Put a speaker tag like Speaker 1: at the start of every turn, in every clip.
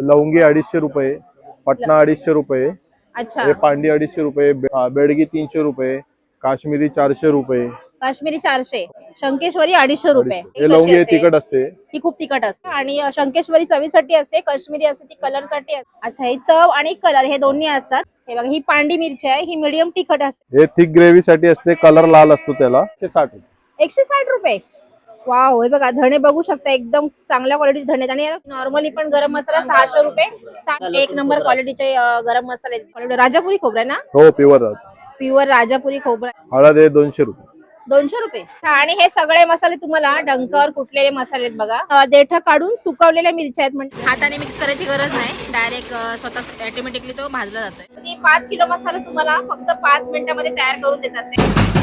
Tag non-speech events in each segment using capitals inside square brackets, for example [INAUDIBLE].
Speaker 1: लवंगी अडीचशे रुपये पटना अडीचशे रुपये
Speaker 2: अच्छा.
Speaker 1: हे पांडी अडीचशे रुपये बे- बेडगी तीनशे रुपये काश्मीरी चारशे रुपये.
Speaker 2: काश्मीरी चारशे शंकेश्वरी अडीचशे रुपये. ही
Speaker 1: हे
Speaker 2: कशी
Speaker 1: लवंगी
Speaker 2: असते?
Speaker 1: तिखट असते.
Speaker 2: ही खूप तिखट असते. आणि अ, शंकेश्वरी चवीसाठी असते काश्मीरी असते ती कलरसाठी असते. अच्छा ही चव आणि कलर हे दोन्ही असतात. हे बघा ही पांडी मिरची आहे ही मिडियम तिखट असते.
Speaker 1: हे थिक ग्रेव्ही साठी असते कलर लाल असतो त्याला. ते साठ रुपये.
Speaker 2: एकशे साठ रुपये. वाव हे बघा धणे बघू शकता एकदम चांगल्या क्वालिटीचे धणे आहेत. आणि नॉर्मली पण गरम मसाला सहाशे रुपये. एक नंबर क्वालिटीचे गरम मसाले राजापुरी खोबरं आहे ना?
Speaker 1: हो प्युअर
Speaker 2: प्युअर राजापुरी खोबरं
Speaker 1: हळद हे दोनशे रुपये.
Speaker 2: दोनशे रुपये. आणि हे सगळे मसाले तुम्हाला डंकावर कुटलेले मसाले आहेत बघा. देठ काढून सुकवलेल्या मिरच्या आहेत म्हणजे हाताने मिक्स करायची गरज नाही. डायरेक्ट स्वतः ऑटोमॅटिकली तो भाजला जातोय. पाच किलो मसाला तुम्हाला फक्त पाच मिनिटामध्ये तयार करून देतात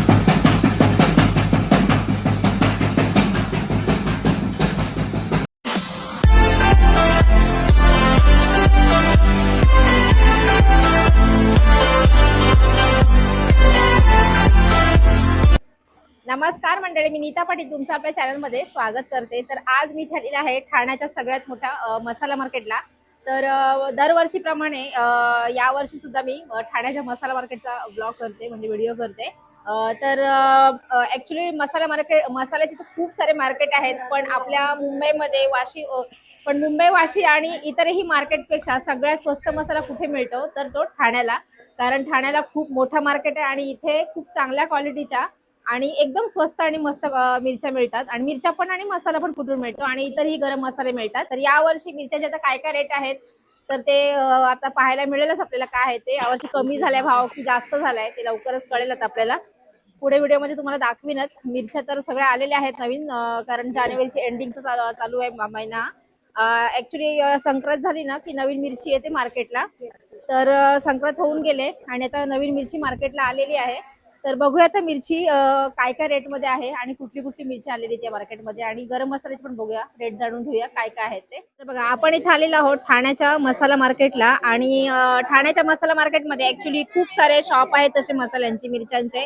Speaker 2: नमस्कार मंडळी मी नीता पाटील तुमचं आपल्या चॅनलमध्ये स्वागत करते. तर आज मी झालेला आहे ठाण्याच्या सगळ्यात मोठ्या मसाला मार्केटला तर दरवर्षीप्रमाणे यावर्षी सुद्धा मी ठाण्याच्या मसाला मार्केटचा ब्लॉग करते म्हणजे व्हिडिओ करते. तर ॲक्च्युली मसाला मार्केट मसाल्याचे तर खूप सारे मार्केट आहेत पण आपल्या मुंबईमध्ये वाशी पण मुंबई वाशी आणि इतरही मार्केटपेक्षा सगळ्यात स्वस्त मसाला कुठे मिळतो? तर तो ठाण्याला. कारण ठाण्याला खूप मोठा मार्केट आहे आणि इथे खूप चांगल्या क्वालिटीच्या आणि एकदम स्वस्त आणि मस्त मिरच्या मिळतात. आणि मिरच्या पण आणि मसाला पण कुठून मिळतो? आणि इतरही गरम मसाले मिळतात. तर यावर्षी मिरच्याचे आता काय काय रेट आहेत? तर ते आता पाहायला मिळेलच आपल्याला काय आहे ते. यावर्षी कमी झालाय भाव की जास्त झालाय ते लवकरच कळेलच आपल्याला. पुढे व्हिडिओमध्ये तुम्हाला दाखवीनच. मिरच्या तर सगळ्या आलेल्या आहेत नवीन कारण जानेवारीची एंडिंगचा चालू आहे महिना ऍक्च्युली संक्रांत झाली ना की नवीन मिरची येते मार्केटला तर संक्रांत होऊन गेले आणि आता नवीन मिरची मार्केटला आलेली आहे. तर बघूया आता मिरची काय काय काय रेटमध्ये आहे आणि कुठली कुठली मिरची आलेली त्या मार्केटमध्ये आणि गरम मसाल्याची पण बघूया रेट जाणून घेऊया काय काय आहेत ते. तर बघा आपण इथे आलेलो आहोत ठाण्याच्या मसाला मार्केटला आणि ठाण्याच्या मसाला मार्केटमध्ये ऍक्च्युली खूप सारे शॉप आहेत तसे मसाल्यांचे मिरच्यांचे.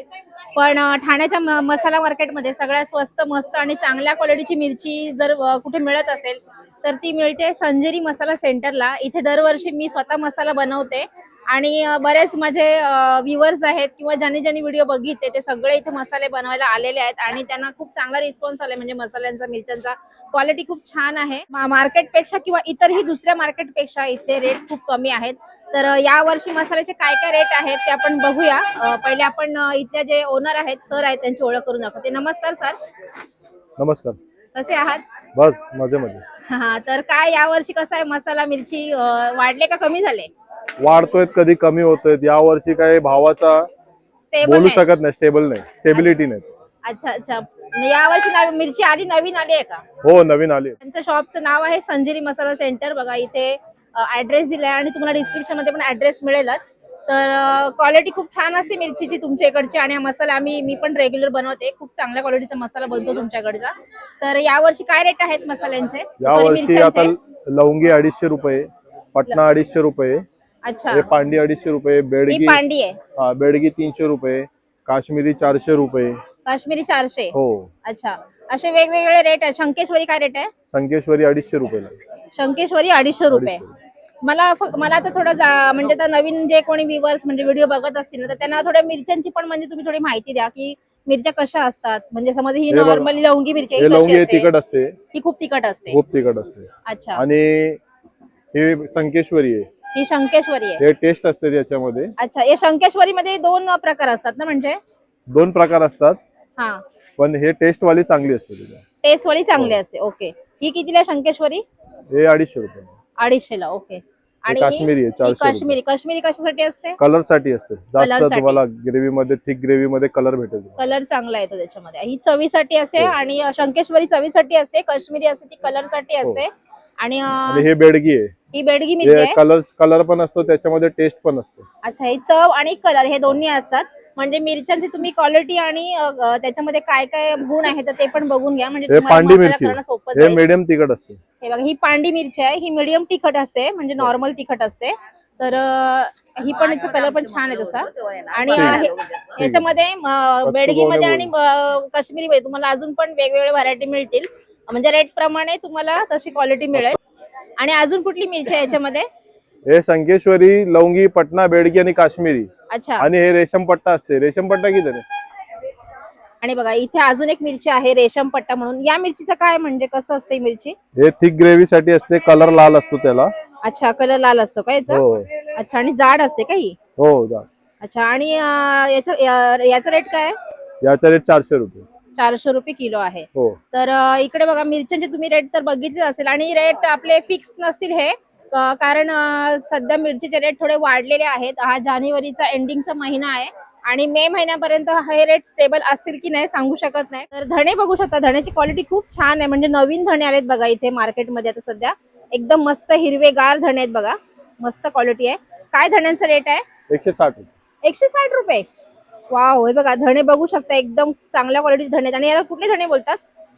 Speaker 2: पण ठाण्याच्या मसाला मार्केटमध्ये सगळ्यात स्वस्त मस्त आणि चांगल्या क्वालिटीची मिरची जर कुठे मिळत असेल तर ती मिळते संजेरी मसाला सेंटरला इथे दरवर्षी मी स्वतः मसाला बनवते. आणि बरेच माझे व्ह्युअर्स आहेत किंवा ज्यांनी ज्यांनी व्हिडिओ बघितले ते सगळे इथे मसाले बनवायला आलेले आहेत आणि त्यांना खूप चांगला रिस्पॉन्स आलाय. म्हणजे मसाल्यांचा मिरच्यांचा क्वालिटी खूप छान आहे. मार्केटपेक्षा किंवा इतरही दुसऱ्या मार्केटपेक्षा इथे रेट खूप कमी आहेत. तर या वर्षी मसाल्याचे काय काय रेट आहेत ते आपण बघूया. पहिले आपण इथल्या जे ओनर आहेत सर आहेत त्यांची ओळख करून दाखवते. नमस्कार सर
Speaker 1: नमस्कार.
Speaker 2: कसे आहात?
Speaker 1: बस मजेमध्ये.
Speaker 2: हा तर काय या वर्षी कसं आहे मसाला मिरची वाढले का कमी झाले?
Speaker 1: वाढतोय कधी कमी होतोय या वर्षी काय भावाचा
Speaker 2: स्टेबल
Speaker 1: बोलू शकत नाही स्टेबल नाही. स्टेबिलिटी नाही.
Speaker 2: अच्छा अच्छा. म्हणजे या वर्षी मिरची आली नवीन आली आहे का?
Speaker 1: हो नवीन आली
Speaker 2: त्यांच्या शॉपचं नाव आहे संजेरी मसाला सेंटर बघा इथे ऍड्रेस दिलाय आणि तुम्हाला डिस्क्रिप्शनमध्ये पण ऍड्रेस मिळेलच. तर क्वालिटी खूप छान असते मिरचीची तुमच्या इकडची आणि मसाला आम्ही मी पण रेग्युलर बनवते. खूप चांगल्या क्वालिटीचा मसाला बनतो तुमच्याकडचा. तर यावर्षी काय रेट आहेत मसाल्यांचे?
Speaker 1: या
Speaker 2: Sorry,
Speaker 1: वर्षी आता
Speaker 2: मिरच्यांचे?
Speaker 1: लवंगी अडीचशे रुपये पटना अडीचशे रुपये
Speaker 2: अच्छा.
Speaker 1: हे पांडी अडीचशे रुपये
Speaker 2: ही
Speaker 1: बेडगी
Speaker 2: पांडी आहे.
Speaker 1: हा बेडगी तीनशे रुपये काश्मीरी चारशे रुपये.
Speaker 2: काश्मीरी चारशे?
Speaker 1: हो.
Speaker 2: अच्छा. असे वेगवेगळे रेट आहेत शंकेश्वरी काय रेट आहे?
Speaker 1: संकेश्वरी अडीचशे रुपयेला
Speaker 2: शंकेश्वरी अडीचशे रुपये. मला फक्त मला आता थोडं जा- म्हणजे आता नवीन जे कोणी व्ह्युअर्स म्हणजे व्हिडिओ बघत असतील ना तर त्यांना थोड्या मिरच्यांची पण म्हणजे तुम्ही थोडी माहिती द्या की मिरच्या कशा असतात? म्हणजे समज ही
Speaker 1: हे बघा.
Speaker 2: नॉर्मली लवंगी मिरची आहे,
Speaker 1: हे
Speaker 2: ही
Speaker 1: लवंगी
Speaker 2: कशी असते?
Speaker 1: तिखट असते.
Speaker 2: ही खूप तिखट असते.
Speaker 1: खूप तिखट असते.
Speaker 2: अच्छा.
Speaker 1: आणि हे संकेश्वरी आहे.
Speaker 2: ही शंकेश्वरी आहे.
Speaker 1: हे टेस्ट असते त्याच्यामध्ये.
Speaker 2: अच्छा या शंकेश्वरी मध्ये दोन प्रकार असतात ना म्हणजे?
Speaker 1: दोन प्रकार असतात.
Speaker 2: हा.
Speaker 1: पण हे टेस्ट वाली चांगली असते त्याच्या
Speaker 2: टेस्ट वाली चांगली. असते ओके. ही कितीला शंकेश्वरी?
Speaker 1: हे अडीचशे रुपये.
Speaker 2: अडीचशे ला ओके. आणि ही-
Speaker 1: काश्मीरी आहे,
Speaker 2: ही
Speaker 1: चारशे रुपये.
Speaker 2: काश्मीरी काश्मीरी कशासाठी असते?
Speaker 1: कलरसाठी असते. जास्त
Speaker 2: कलरसाठी.
Speaker 1: तुम्हाला ग्रेव्ही मध्ये थिक ग्रेव्ही मध्ये कलर भेटेल
Speaker 2: कलर चांगला येतो त्याच्यामध्ये. ही चवीसाठी असते
Speaker 1: हो.
Speaker 2: आणि शंकेश्वरी चवीसाठी असते काश्मीरी असते ती कलरसाठी
Speaker 1: हो.
Speaker 2: असते. आणि अं,
Speaker 1: आणि हे बेडगी आहे.
Speaker 2: ही बेडगी मिरची
Speaker 1: हे
Speaker 2: आहे
Speaker 1: कलर कलर पण असतो त्याच्यामध्ये टेस्ट पण असतो.
Speaker 2: अच्छा ही चव आणि कलर हे दोन्ही असतात. म्हणजे मिरच्यांची तुम्ही क्वालिटी आणि त्याच्यामध्ये काय काय गुण आहे तर ते पण बघून घ्या. म्हणजे
Speaker 1: हे पांडी मिरची. हे मीडियम तिखट असते.
Speaker 2: हे बघा ही पांडी मिरची आहे. ही मिडियम तिखट असते. म्हणजे
Speaker 1: हो.
Speaker 2: नॉर्मल तिखट असते. तर ही पण याचा कलर पण छान आहे तसा. आणि हे- याच्यामध्ये बेडगीमध्ये आणि अं, काश्मीरीमध्ये तुम्हाला अजून पण वेगवेगळे व्हरायटी मिळतील. म्हणजे रेट प्रमाणे तुम्हाला तशी क्वालिटी मिळेल. आणि अजून कुठली मिरची आहे याच्यामध्ये?
Speaker 1: हे संकेश्वरी लवंगी पटना बेडगी आणि काश्मीरी.
Speaker 2: अच्छा.
Speaker 1: आणि हे रेशम पट्टा असते. रेशम पट्टा किती रे?
Speaker 2: आणि बघा इथे अजून एक मिरची आहे रेशम पट्टा म्हणून. या मिरचीचं काय म्हणजे कसं असते ही मिरची?
Speaker 1: हे थिक ग्रेव्ही साठी असते कलर लाल असतो त्याला.
Speaker 2: अच्छा कलर लाल असतो का याचा?
Speaker 1: हो.
Speaker 2: अच्छा आणि जाड असते का ही?
Speaker 1: हो जा.
Speaker 2: अच्छा आणि याचं याचा रेट काय आहे?
Speaker 1: याचा रेट चारशे रुपये.
Speaker 2: चारशे रुपये किलो आहे.
Speaker 1: हो.
Speaker 2: तर इकडे बघा मिरच्यांचे तुम्ही रेट तर बघितले असेल आणि रेट आपले फिक्स नसतील हे. कारण सध्या मिरचीचे रेट थोडे वाढलेले आहेत. हा जानेवारीचा एंडिंगचा महिना आहे. आणि मे महिन्यापर्यंत हे रेट स्टेबल असतील की नाही सांगू शकत नाही. तर धणे बघू शकता. धण्याची क्वालिटी खूप छान आहे. म्हणजे नवीन धणे आलेत बघा इथे मार्केटमध्ये आता सध्या. एकदम मस्त हिरवेगार धणे आहेत बघा. मस्त क्वालिटी आहे. काय धण्यांचा रेट आहे?
Speaker 1: एकशे साठ रुपये.
Speaker 2: एकशे साठ रुपये? वाव हे बघा धणे बघू शकता एकदम चांगल्या क्वालिटीचे धणे आहेत. आणि याला कुठले धणे बोलतात?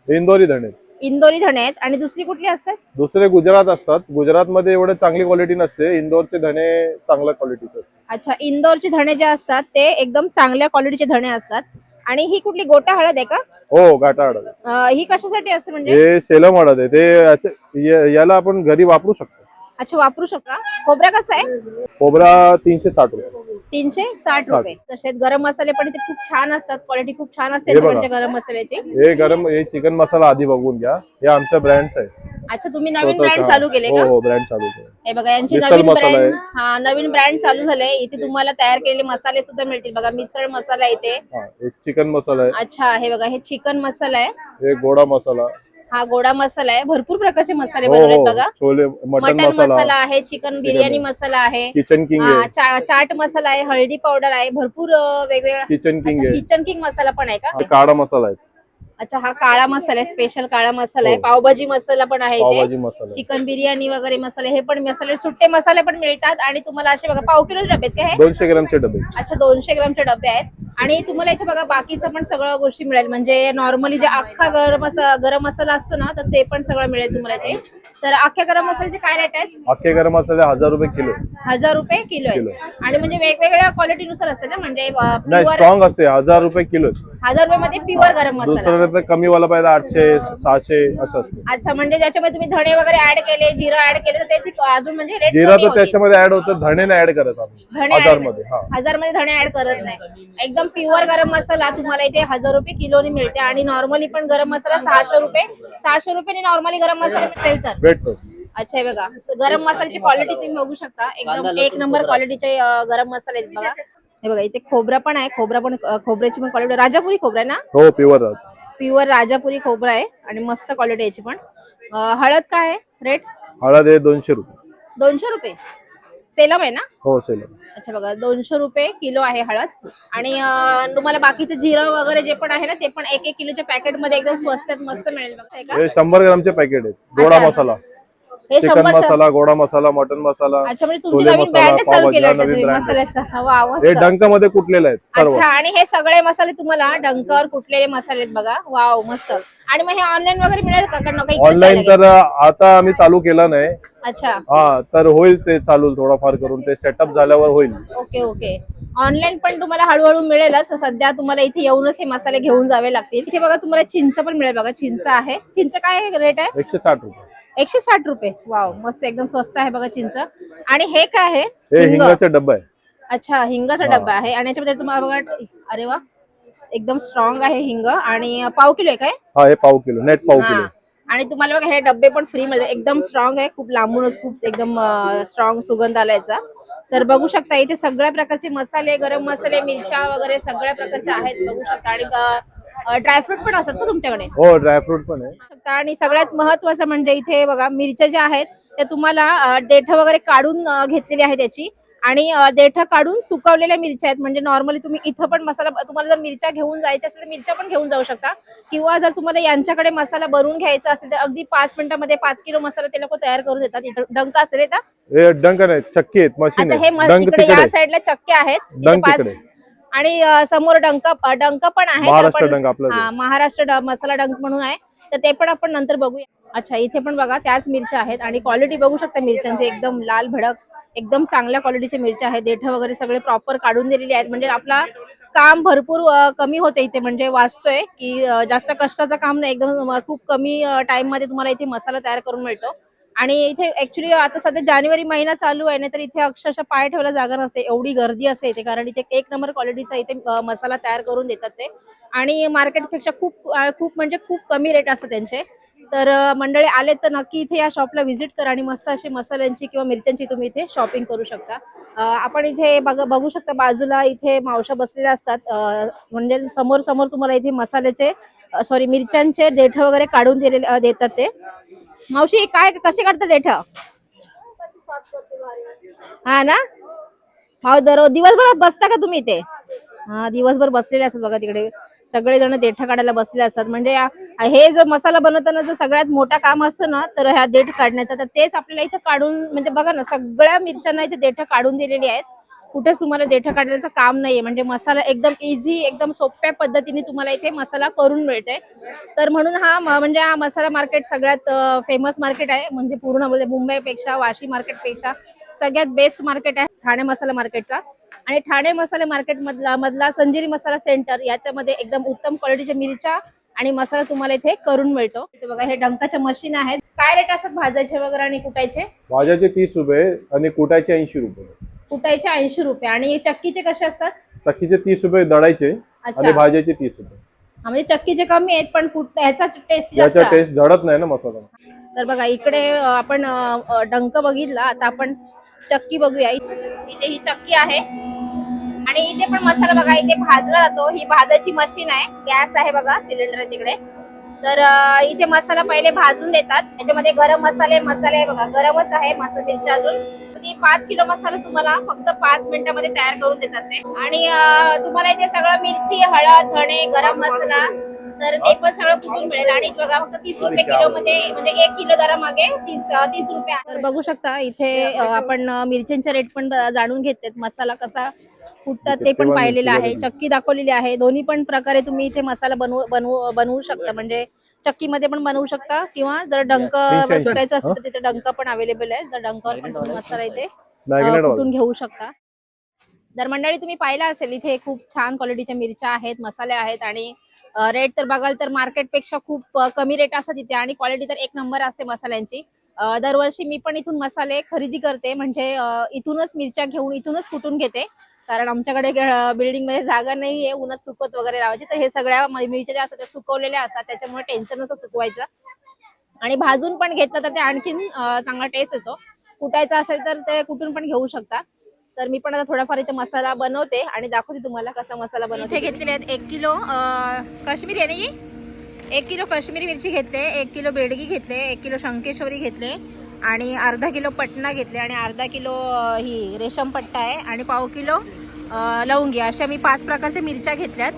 Speaker 1: इंदोरी धणे.
Speaker 2: इंदोरी धणे आहेत. आणि दुसरी कुठली असतात
Speaker 1: दुसरे गुजरात असतात. गुजरातमध्ये एवढं चांगली क्वालिटी नसते. इंदोरचे धणे चांगल्या क्वालिटीचे असतात.
Speaker 2: अच्छा इंदोरचे धणे जे असतात ते एकदम चांगल्या क्वालिटीचे धणे असतात. आणि ही कुठली गोटा हळद आहे का?
Speaker 1: हो गाठा हळद
Speaker 2: अं, ही कशासाठी असते म्हणजे?
Speaker 1: हे सेलम हळद आहे. ते याचे- या- याला आपण घरी वापरू शकतो.
Speaker 2: अच्छा वापरू शकता? खोबरा कसा आहे?
Speaker 1: खोबरा तीनशे साठ रुपये.
Speaker 2: तीनशे साठ रुपये. तसेच गरम मसाले पण इथे खूप छान असतात. क्वालिटी खूप छान असते
Speaker 1: हे बघा.
Speaker 2: गरम मसाल्याची.
Speaker 1: हे गरम हे चिकन मसाला आधी बघून घ्या. हे आमच्या ब्रँडचं आहे
Speaker 2: अच्छा तुम्ही नवीन
Speaker 1: स्वतःचं.
Speaker 2: ब्रँड चालू केले का?
Speaker 1: हो हो ब्रँड चालू
Speaker 2: हे बघा यांची
Speaker 1: मिसळ
Speaker 2: नवीन
Speaker 1: मसाला
Speaker 2: ब्रँड. हा नवीन ब्रँड चालू झाले इथे तुम्हाला तयार केलेले मसाले सुद्धा मिळतील. बघा मिसळ मसाला आहे इथे.
Speaker 1: हा एक चिकन मसाला आहे.
Speaker 2: अच्छा हे बघा हे चिकन मसाला आहे.
Speaker 1: हे गोडा मसाला.
Speaker 2: हा गोडा मसाला आहे. भरपूर प्रकारचे मसाले
Speaker 1: हो
Speaker 2: बनवलेत
Speaker 1: हो.
Speaker 2: बघा
Speaker 1: छोले मटन
Speaker 2: मसाला
Speaker 1: मसाला
Speaker 2: आहे चिकन बिर्याणी मसाला आहे.
Speaker 1: किचन किंग
Speaker 2: हा, चा- चाट मसाला आहे हळदी पावडर आहे भरपूर अं, वेगवेगळा
Speaker 1: किचन किंग आहे.
Speaker 2: किचन किंग मसाला पण आहे का?
Speaker 1: हा काळा मसाला आहे.
Speaker 2: अच्छा हा काळा मसाला आहे स्पेशल काळा मसाला आहे.
Speaker 1: हो.
Speaker 2: पावभाजी मसाला पण आहे
Speaker 1: पावभाजी
Speaker 2: इथे
Speaker 1: मसाला आहे.
Speaker 2: चिकन बिर्याणी वगैरे मसाले हे पण मसाले सुट्टे मसाले पण मिळतात. आणि तुम्हाला असे बघा पाव किलो डबे आहेत का हे
Speaker 1: दोनशे ग्रामचे डबे.
Speaker 2: अच्छा दोनशे ग्रामचे डबे आहेत. आणि तुम्हाला इथे बघा बाकीचं पण सगळं गोष्टी मिळेल. म्हणजे नॉर्मली जे अख्खा गरम मसा गरम मसाला असतो ना तर ते पण सगळं मिळेल तुम्हाला इथे. तर अख्ख्या गरम मसाल्याचे काय रेट आहेत?
Speaker 1: अख्खे गरम मसाले हजार रुपये किलो.
Speaker 2: हजार रुपये किलो
Speaker 1: किलो.
Speaker 2: आहे आणि म्हणजे वेगवेगळ्या क्वालिटीनुसार असते ना म्हणजे
Speaker 1: नाही
Speaker 2: प्युअर
Speaker 1: स्ट्रॉंग असते. हजार रुपये किलो
Speaker 2: हजार रुपये मध्ये प्युअर गरम मसाला.
Speaker 1: दुसरं कमी वाला पाहिजे आठशे सहाशे असं असतं.
Speaker 2: अच्छा म्हणजे ज्याच्यामध्ये तुम्ही धणे वगैरे ऍड केले जिरं ऍड केले तर त्याची अजून म्हणजे रेट
Speaker 1: जिरा तर त्याच्यामध्ये ऍड होतं धणे नाही ऍड करत
Speaker 2: धणे
Speaker 1: हजारमध्ये हा.
Speaker 2: हजारमध्ये धणे ऍड करत नाही. एकदम प्युअर गरम मसाला तुम्हाला इथे हजार रुपये किलोनी मिळते. आणि नॉर्मली पण गरम मसाला सहाशे रुपये सहाशे रुपये नॉर्मली गरम मसाला मिळेल तर.
Speaker 1: भेटतो.
Speaker 2: अच्छा हे बघा. गरम मसाल्याची क्वालिटी तुम्ही बघू शकता. एकदम एक नंबर क्वालिटीचे गरम मसाले आहेत बघा. हे बघा इथे खोबरा पण आहे. खोबरा पण खोबऱ्याची पण क्वालिटी राजापुरी खोबरा आहे ना?
Speaker 1: हो प्युअर
Speaker 2: प्युअर राजापुरी खोबरा आहे आणि मस्त क्वालिटी याची पण. हळद काय आहे? रेट
Speaker 1: हळद आहे दोनशे रुपये.
Speaker 2: दोनशे रुपये. सेलम आहे ना?
Speaker 1: हो सेलम.
Speaker 2: अच्छा बघा दोनशे रुपये किलो आहे हळद. आणि अं, तुम्हाला बाकीचं जिरं वगैरे जे पण आहे ना ते पण एक एक किलोच्या पॅकेटमध्ये एकदम स्वस्तात मस्त मिळेल बघा हे का?
Speaker 1: हे शंभर ग्रामचे पॅकेट आहेत. गोडा
Speaker 2: अच्छा.
Speaker 1: मसाला. चिकन मसाला गोडा मसाला मटन मसाला
Speaker 2: म्हणजे
Speaker 1: छोले
Speaker 2: नवीन
Speaker 1: मसाला,
Speaker 2: ब्रँड
Speaker 1: पावभाजी नवीन
Speaker 2: वा
Speaker 1: हे डंकमध्ये कुठलेले आहेत? सर्व.
Speaker 2: अच्छा आणि हे सगळे मसाले तुम्हाला डंकावर कुठलेले मसाले आहेत बघा. वाव मस्त. आणि मग हे ऑनलाईन वगैरे मिळेल का?
Speaker 1: ऑनलाईन तर आता आम्ही चालू केलं नाही.
Speaker 2: अच्छा.
Speaker 1: हा तर होईल ते चालू थोडाफार करून. ते सेटअप झाल्यावर होईल.
Speaker 2: Okay okay. ऑनलाईन पण तुम्हाला हळूहळू मिळेलच. सध्या तुम्हाला इथे येऊनच हे मसाले घेऊन जावे लागतील. इथे बघा तुम्हाला चिंच पण मिळेल बघा. चिंच आहे. चिंच काय रेट आहे?
Speaker 1: एकशे साठ रुपये.
Speaker 2: एकशे साठ रुपये. वाव मस्त एकदम स्वस्त आहे बघा चिंच. आणि हे काय आहे?
Speaker 1: हे
Speaker 2: हिंग.
Speaker 1: हिंगाचा डब्बा आहे.
Speaker 2: अच्छा हिंगाचा
Speaker 1: हा.
Speaker 2: डब्बा आहे. आणि याच्यामध्ये तुम्हाला बघा अरे वा एकदम स्ट्रॉंग आहे हिंग. आणि पाव किलो आहे काय?
Speaker 1: हा हे पाव किलो नेट पाव
Speaker 2: हा.
Speaker 1: किलो
Speaker 2: आणि तुम्हाला बघा हे डब्बे पण फ्री मिळतात. एकदम स्ट्रॉंग आहे खूप लांबूनच खूप एकदम स्ट्रॉंग सुगंध आला याचा. तर बघू शकता इथे सगळ्या प्रकारचे मसाले गरम मसाले मिरच्या वगैरे सगळ्या प्रकारचे आहेत बघू शकता. आणि ड्रायफ्रूट पण असतात का तुमच्याकडे?
Speaker 1: हो ड्रायफ्रूट पण आहे.
Speaker 2: शकता आणि सगळ्यात महत्वाचं म्हणजे इथे बघा मिरच्या ज्या आहेत त्या तुम्हाला देठ वगैरे काढून अ, घेतलेली आहे त्याची. आणि देठ काढून सुकवलेल्या मिरच्या आहेत. म्हणजे नॉर्मली तुम्ही इथं पण मसाला तुम्हाला जर मिरच्या घेऊन जायच्या असेल तर मिरच्या पण घेऊन जाऊ शकता. किंवा जर तुम्हाला यांच्याकडे मसाला बनवून घ्यायचा असेल तर अगदी पाच मिनिटामध्ये पाच किलो मसाला ते लोक तयार करून देतात. इथं डंक असेल
Speaker 1: हे डंक नाही चक्की आहेत मशीन
Speaker 2: आता हे
Speaker 1: आहे डंक
Speaker 2: तिकडे
Speaker 1: तिकडे.
Speaker 2: या साईडला चक्के आहेत. इथे
Speaker 1: डंक
Speaker 2: पाच-
Speaker 1: तिकडे.
Speaker 2: आणि समोर डंक डंक पण आहे
Speaker 1: महाराष्ट्र
Speaker 2: मसाला डंक म्हणून आहे. तर ते पण आपण नंतर बघूया. अच्छा इथे पण बघा त्याच मिरच्या आहेत. आणि क्वालिटी बघू शकता मिरच्यांची. एकदम लाल भडक एकदम चांगल्या क्वालिटीच्या मिरच्या आहेत. देठ वगैरे सगळे प्रॉपर काढून दिलेले आहेत. म्हणजे आपला काम भरपूर कमी होते इथे. म्हणजे वाचतोय की जास्त कष्टाचं काम नाही. एकदम खूप कमी टाइममध्ये तुम्हाला इथे मसाला तयार करून मिळतो. आणि इथे ऍक्च्युली आता सध्या जानेवारी महिना चालू आहे ना तर इथे अक्षरशः पाय ठेवायला जागा नसते. एवढी गर्दी असते इथे कारण इथे एक नंबर क्वालिटीचा इथे मसाला तयार करून देतात ते. आणि मार्केटपेक्षा खूप खूप म्हणजे खूप कमी रेट असतात त्यांचे. तर मंडळी आले तर नक्की इथे या शॉपला व्हिजिट करा आणि मस्त अशी मसाल्यांची किंवा मिरच्यांची तुम्ही इथे शॉपिंग करू शकता. आपण इथे बघ बघू शकता बाजूला इथे मावशा बसलेल्या असतात. म्हणजे समोर समोर तुम्हाला इथे मसाल्याचे सॉरी मिरच्यांचे देठ वगैरे काढून दिलेले देतात ते. मावशी काय कसे काढतात देठ? हा ना? हा दर दिवसभर बसता का तुम्ही इथे? हा दिवसभर बसलेले असतात बघा तिकडे. सगळेजण देठ काढायला बसले असतात. म्हणजे हे जो मसाला बनवताना जो सगळ्यात मोठा काम असतो ना तर ह्या देठ काढण्याचा. तर तेच आपल्याला इथं काढून म्हणजे बघा ना सगळ्या मिरच्यांना इथे देठ काढून दिलेली आहेत. कुठेच तुम्हाला देठ काढण्याचं काम नाहीये. म्हणजे मसाला एकदम इझी एकदम सोप्या पद्धतीने तुम्हाला इथे मसाला करून मिळते तर म्हणून हा म्हणजे हा मसाला मार्केट सगळ्यात फेमस मार्केट आहे. म्हणजे पूर्ण म्हणजे मुंबईपेक्षा वाशी मार्केटपेक्षा सगळ्यात बेस्ट मार्केट आहे ठाणे मसाला मार्केटचा आणि ठाणे मसाले मार्केट मधला मधला संजिरी मसाला सेंटर याच्यामध्ये एकदम उत्तम क्वालिटीच्या मिरच्या आणि मसाला तुम्हाला इथे करून मिळतो. बघा हे डंकाच्या मशीन आहेत. काय रेट असतात भाजायचे वगैरे आणि कुटायचे?
Speaker 1: भाज्याचे तीस रुपये आणि कुटायचे ऐंशी रुपये.
Speaker 2: कुटायचे ऐंशी रुपये. आणि चक्कीचे कसे असतात?
Speaker 1: चक्कीचे तीस रुपये दळायचे. आणि भाज्याचे तीस रुपये.
Speaker 2: म्हणजे चक्कीचे कमी आहेत पण ह्याचा टेस्ट
Speaker 1: याचा. टेस्ट जळत नाही ना मसाला.
Speaker 2: तर बघा इकडे आपण डंक बघितला. आता आपण चक्की बघूया. इथे ही चक्की आहे. आणि इथे पण मसाला बघा इथे भाजला जातो. ही भाजायची मशीन आहे. गॅस आहे बघा सिलेंडर तिकडे. तर इथे मसाला पहिले भाजून देतात. त्याच्यामध्ये गरम मसाले मसाले बघा. गरमच आहे मसाला अजून. ती पाच किलो मसाला तुम्हाला फक्त पाच मिनिटामध्ये तयार करून देतात ते. आणि तुम्हाला इथे सगळं मिरची हळद धणे गरम मसाला तर ते पण सगळं कुठून मिळेल? आणि बघा फक्त तीस रुपये किलो मध्ये म्हणजे एक किलो दरा मागे तीस तीस रुपये आहे. तर बघू शकता इथे आपण मिरच्यांचे रेट पण जाणून घेतलेत. मसाला कसा कुठतात ते पण पाहिलेलं आहे. चक्की दाखवलेली आहे. दोन्ही पण प्रकारे तुम्ही इथे मसाला बनवू बनवू बनवू शकता. म्हणजे चक्कीमध्ये पण बनवू शकता किंवा जर डंक. कुटायचं असेल तर तिथे डंक पण अवेलेबल आहे. तर डंकावर पण तुम्ही मसाला इथे कुटून घेऊ शकता. तर मंडळी तुम्ही पाहिला असेल इथे खूप छान क्वालिटीच्या मिरच्या आहेत मसाले आहेत आणि रेट तर बघाल तर मार्केटपेक्षा खूप कमी रेट असतात इथे आणि क्वालिटी तर एक नंबर असते मसाल्यांची. दरवर्षी मी पण इथून मसाले खरेदी करते म्हणजे इथूनच मिरच्या घेऊन इथूनच कुटून घेते. कारण आमच्याकडे बिल्डिंगमध्ये जागा नाहीये उन्हात सुकत वगैरे लावायची. तर हे सगळ्या मिरच्या ज्या असतात त्या सुकवलेल्या असतात. त्याच्यामुळे टेन्शन सुकवायचं. आणि भाजून पण घेतलं तर ते आणखीन चांगला टेस्ट येतो. कुटायचं असेल तर ते कुठून पण घेऊ शकता तर मी पण आता थोडाफार इथे मसाला बनवते आणि दाखवते तुम्हाला कसा मसाला बनवते. इथे घेतलेले आहेत एक किलो काश्मीरी आहे ना एक किलो काश्मीरी मिरची घेतले एक किलो बेडगी घेतले एक किलो शंकेश्वरी घेतले. आणि अर्धा किलो पटना घेतले आणि अर्धा किलो ही रेशम पट्टा आहे आणि पाव किलो लवंगी. अशा मी पाच प्रकारच्या मिरच्या घेतल्यात.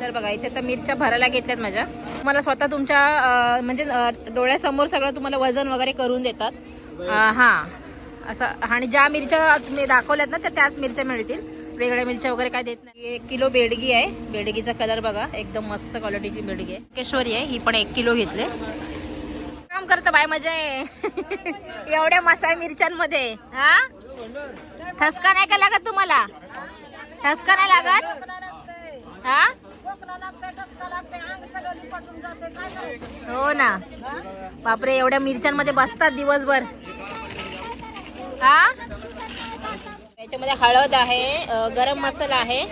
Speaker 2: तर बघा इथे तर मिरच्या भरायला घेतल्यात माझ्या. मला स्वतः तुमच्या म्हणजे डोळ्यासमोर सगळं तुम्हाला वजन वगैरे करून देतात. हां हा. असं आणि ज्या मिरच्या तुम्ही दाखवल्यात ना त्या त्याच मिरच्या मिळतील. वेगळ्या मिरच्या वगैरे काय देत नाही. एक किलो बेडगी आहे. बेडगीचा कलर बघा एकदम मस्त क्वालिटीची बेडगी आहे. केशवरी आहे ही पण एक किलो घेतले. करतो बाय मजा. एवढ्या मसाला मिरच्यांमध्ये हा? ठसका नाही का लागत तुम्हाला? ठसका नाही लागत? हा? हो ना. बापरे एवढ्या मिरच्यांमध्ये बसतात दिवसभर. हा? याच्यामध्ये हळद आहे गरम मसाला आहे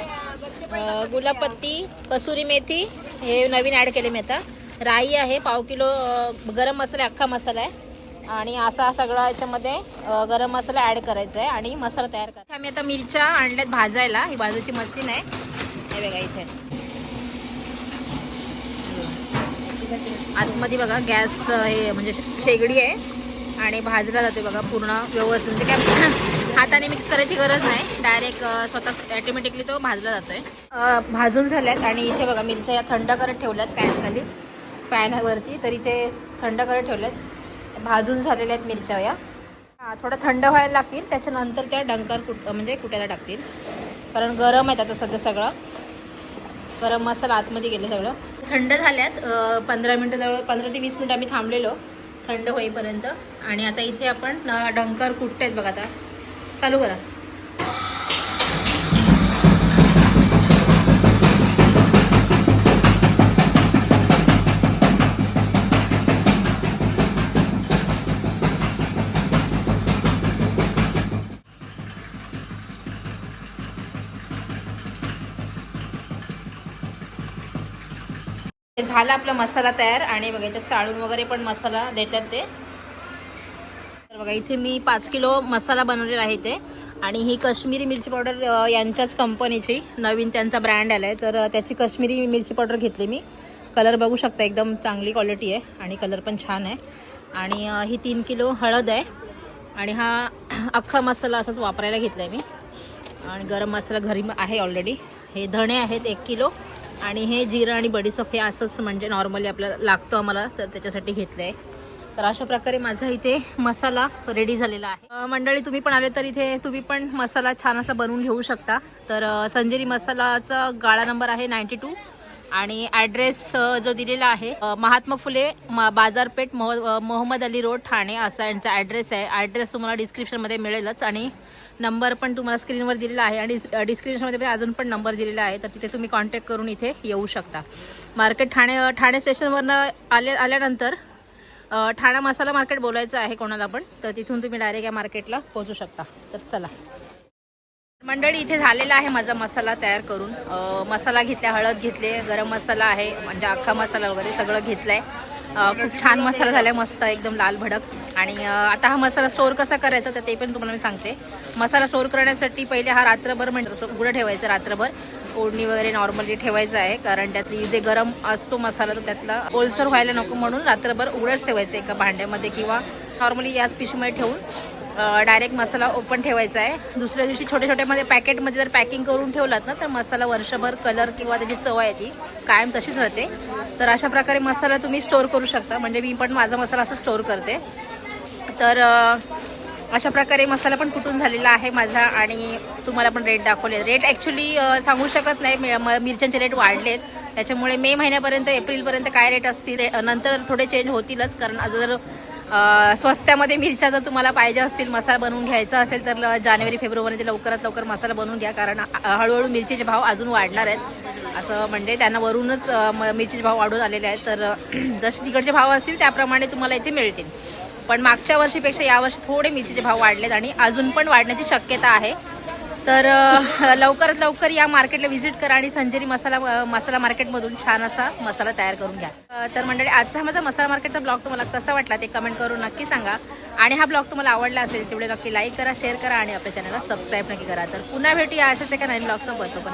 Speaker 2: गुलाबपत्ती कसुरी मेथी हे नवीन ॲड केले मी आता. राई आहे पाव किलो गरम मसाला अख्खा मसाला आहे. आणि असा सगळा याच्यामध्ये गरम मसाला ॲड करायचा आहे आणि मसाला तयार करायचा आम्ही आता मिरच्या आणल्यात भाजायला ही बाजूची मशीन आहे. हे बघा इथे. आतमध्ये बघा गॅस हे म्हणजे शे- शेगडी आहे. आणि भाजला जातो बघा पूर्ण व्यवस्थित. म्हणजे काय [COUGHS] हाताने मिक्स करायची गरज नाही. डायरेक्ट स्वतः ऑटोमॅटिकली तो भाजला जातोय. भाजून झाल्यात आणि इथे बघा मिरच्या या थंड करत ठेवल्यात फॅन खाली. फॅनवरती तरी ते थंड करत आहेत भाजून झालेल्या आहेत मिरच्या या. थोडं थंड व्हायला लागतील त्याच्यानंतर त्या डंकर कुट म्हणजे कुटायला टाकतील. कारण गरम आहेत आता सध्या सगळं. गरम मसाला आतमध्ये गेले सगळं. थंड झाल्यात पंधरा मिनटं जवळ पंधरा ते वीस मिनटं आम्ही थांबलेलो. थंड होईपर्यंत. आणि आता इथे आपण डंकर डंकर कुटतायत बघा आता. चालू करा. झाला आपला मसाला तयार आणि बघा इथे चाळून वगैरे पण मसाला देतात ते. तर बघा इथे मी पाच किलो मसाला बनवलेला आहे ते आणि ही कश्मीरी मिरची पावडर यांच्याच कंपनीची नवीन त्यांचा ब्रँड आला आहे तर त्याची कश्मीरी मिरची पावडर घेतली मी. कलर बघू शकता एकदम चांगली क्वालिटी आहे आणि कलर पण छान आहे. आणि ही तीन किलो हळद आहे. आणि हा अख्खा मसाला असाच वापरायला घेतला आहे मी. आणि गरम मसाला घरी आहे ऑलरेडी. हे धणे आहेत एक किलो. आणि हे जिरं आणि बडीसोप हे असंच म्हणजे नॉर्मली आपल्याला लागतो आम्हाला तर त्याच्यासाठी घेतलं आहे तर अशा प्रकारे माझा इथे मसाला रेडी झालेला आहे. मंडळी तुम्ही पण आले तर इथे तुम्ही पण मसाला छान असा बनवून घेऊ शकता. तर संजेरी मसालाचा गाळा नंबर आहे नाईन्टी टू आणि ॲड्रेस जो दिलेला आहे महात्मा फुले मा बाजारपेठ मोह मोहम्मद अली रोड ठाणे असा यांचा ॲड्रेस आहे. ॲड्रेस तुम्हाला डिस्क्रिप्शनमध्ये मिळेलच आणि नंबर पण तुम्हाला स्क्रीनवर दिलेला आहे आणि डिस्क्रिप्शनमध्ये अजून पण नंबर दिलेला आहे. तर तिथे तुम्ही कॉन्टॅक्ट करून इथे येऊ शकता. मार्केट ठाणे ठाणे स्टेशनवरनं आले आल्यानंतर ठाणा मसाला मार्केट बोलायचं आहे कोणाला पण तर तिथून तुम्ही डायरेक्ट या मार्केटला पोहोचू शकता. तर चला. मंडळी इथे झालेला आहे माझा मसाला तयार करून. मसाला घेतला हळद घेतले गरम मसाला आहे म्हणजे अख्खा मसाला वगैरे सगळं घेतलंय. आहे खूप छान मसाला झालाय मस्त एकदम लाल भडक. आणि आता हा मसाला स्टोअर कसा करायचा तर ते पण तुम्हाला मी सांगते. मसाला स्टोअर करण्यासाठी पहिले हा रात्रभर म्हणजे असं उघडं ठेवायचं रात्रभर. ओढणी वगैरे नॉर्मली ठेवायचं आहे कारण त्यातली जे गरम असतो मसाला तो त्यातला ओलसर व्हायला नको म्हणून रात्रभर उघडंच ठेवायचं एका भांड्यामध्ये किंवा नॉर्मली याच पिशवीमध्ये ठेवून. डायरेक्ट मसाला ओपन ठेवायचा आहे. दुसऱ्या दिवशी छोट्या छोट्यामध्ये पॅकेटमध्ये जर पॅकिंग करून ठेवलात ना तर मसाला वर्षभर कलर किंवा त्याची चव आहे ती कायम तशीच राहते. तर अशा प्रकारे मसाला तुम्ही स्टोअर करू शकता. म्हणजे मी पण माझा मसाला असं स्टोअर करते. तर अशा प्रकारे मसाला पण कुठून झालेला आहे माझा आणि तुम्हाला पण रेट दाखवले. रेट ॲक्च्युली सांगू शकत नाही. म- मिरच्यांचे रेट वाढलेत. त्याच्यामुळे मे महिन्यापर्यंत एप्रिलपर्यंत काय रेट असतील रे- नंतर थोडे चेंज होतीलच. कारण जर स्वस्त्यामध्ये मिरच्या जर तुम्हाला पाहिजे असतील मसाला बनवून घ्यायचा असेल तर ल- जानेवारी फेब्रुवारीमध्ये लवकरात लवकर मसाला बनवून घ्या. कारण हळूहळू मिरचीचे भाव अजून वाढणार आहेत. असं म्हणजे त्यांना वरूनच म- मिरचीचे भाव वाढून आलेले आहेत. तर [CLEARS THROAT] जसे तिकडचे भाव असतील त्याप्रमाणे तुम्हाला इथे मिळतील. पण मागच्या वर्षीपेक्षा यावर्षी थोडे मिरचीचे भाव वाढलेत आणि अजून पण वाढण्याची शक्यता आहे. तर लवकरात लवकर या मार्केटला व्हिजिट करा आणि संजेरी मसाला मसाला मार्केटमधून छान असा मसाला तयार करून घ्या. तर मंडळी आजचा माझा मसाला मार्केटचा ब्लॉग तुम्हाला कसा वाटला ते कमेंट करून नक्की सांगा. आणि हा ब्लॉग तुम्हाला आवडला असेल तेवढे नक्की लाईक करा शेअर करा आणि आपल्या चॅनलला सबस्क्राईब नक्की करा. तर पुन्हा भेटूया अशाच एका नवीन ब्लॉगसोबत पण